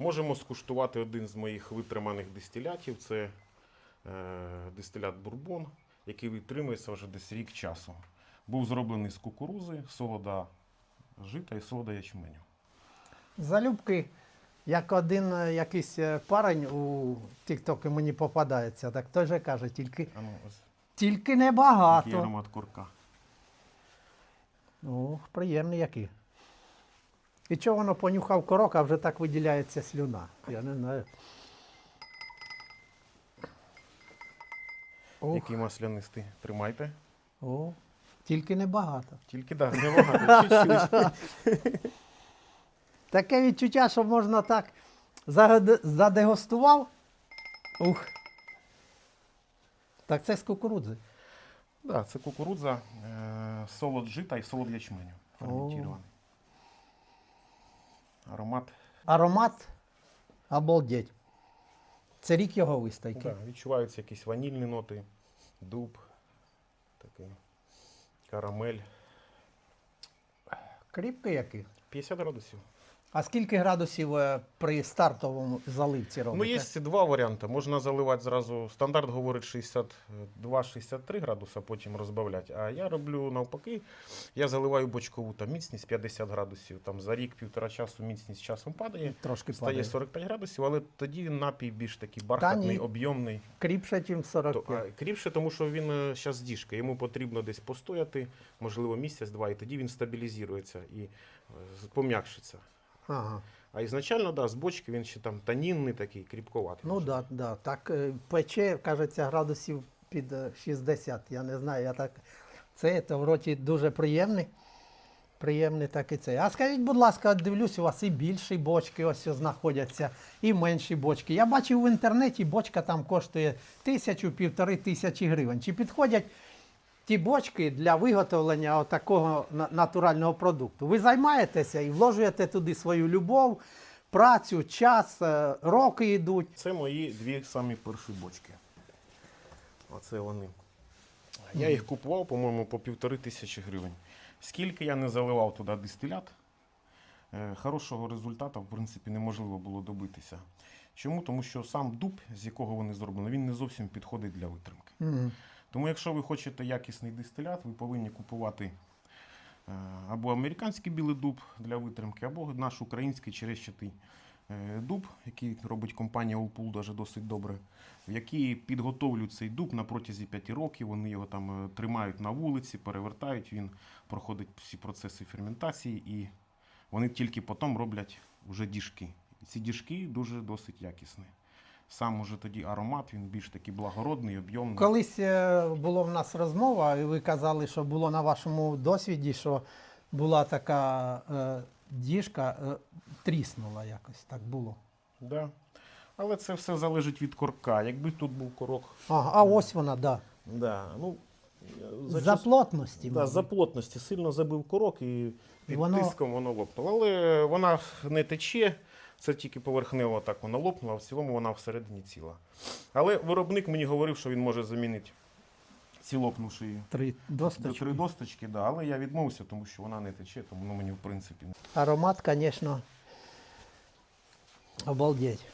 Можемо скуштувати один з моїх витриманих дистилятів. Це е, дистилят Бурбон, який витримується вже десь рік часу. Був зроблений з кукурузи, солода жита і солода ячменю. Залюбки, як один е, якийсь е, парень у Тіктокі мені попадається, так той же каже, тільки, А ну, ось тільки небагато. аромат курка. Ну, приємний який. І чого воно понюхав корок, а вже так виділяється слюна. Я не знаю. Ох, Який маслянистий. Тримайте. о, тільки небагато. Тільки так, да, небагато. Чуть-чуть. Таке відчуття, що можна так задегустував. Ух. Так це з кукурудзи. Да, це кукурудза, е, солод жита і солод ячменю. Ферментірований. Аромат Аромат обалдеть. Це рік його вистайки. Да, відчуваються якісь ванільні ноти, дуб, такий, карамель. Кріпкий який. 50 градусів. А скільки градусів е, при стартовому заливці робите? Ну, є два варіанти. Можна заливати зразу. Стандарт говорить 62-63 градуса, потім розбавляти. А я роблю навпаки. Я заливаю бочкову там міцність 50 градусів. Там за рік-півтора часу міцність часом падає. Трошки Стає падає. 45 градусів, але тоді напій більш такий бархатний, об'ємний. Кріпше, ніж То, а, кріпше, тому що він зараз діжка. Йому потрібно десь постояти, можливо, місяць-два, і тоді він стабілізується і е, пом'якшиться. Ага. А ізначально, да, з бочки він ще там танінний такий, кріпковатий. Ну так, да, да. так е, пече, кажеться, градусів під е, 60. Я не знаю, я так. Це то в роті дуже приємний. Приємний такий цей. А скажіть, будь ласка, дивлюсь, у вас і більші бочки ось знаходяться, і менші бочки. Я бачив в інтернеті, бочка там коштує тисячу, півтори тисячі гривень. Чи підходять ті бочки для виготовлення такого натурального продукту? Ви займаєтеся і вложуєте туди свою любов, працю, час, е, роки йдуть. Це мої дві самі перші бочки. Оце вони. Я їх купував, по-моєму, по півтори тисячі гривень. Скільки я не заливав туди дистилят, е, хорошого результату, в принципі, неможливо було добитися. Чому? Тому що сам дуб, з якого вони зроблені, він не зовсім підходить для витримки. Тому, якщо ви хочете якісний дистилят, ви повинні купувати е, або американський білий дуб для витримки, або наш український черещатий е, дуб, який робить компанія Олпул даже досить добре, в якій підготовлюють цей дуб на протязі 5 років. Вони його там е, тримають на вулиці, перевертають, він проходить всі процеси ферментації, і вони тільки потім роблять вже діжки. Ці діжки дуже досить якісні. Сам уже тоді аромат, він більш такий благородний, об'ємний. Колись е, було в нас розмова, і ви казали, що було на вашому досвіді, що була така е, діжка, е, тріснула якось, так було. Да. Але це все залежить від корка. Якби тут був корок. Ага, а ось вона, да. Да, ну, За, час- плотності. да, за плотності сильно забив корок і під Воно- тиском воно лопнуло. Але вона не тече, це тільки поверхнево так вона лопнула, а в цілому вона всередині ціла. Але виробник мені говорив, що він може замінити ці лопнувші Три досточки. три досточки, да, але я відмовився, тому що вона не тече, тому ну, мені в принципі. не- Аромат, звісно, обалдеть.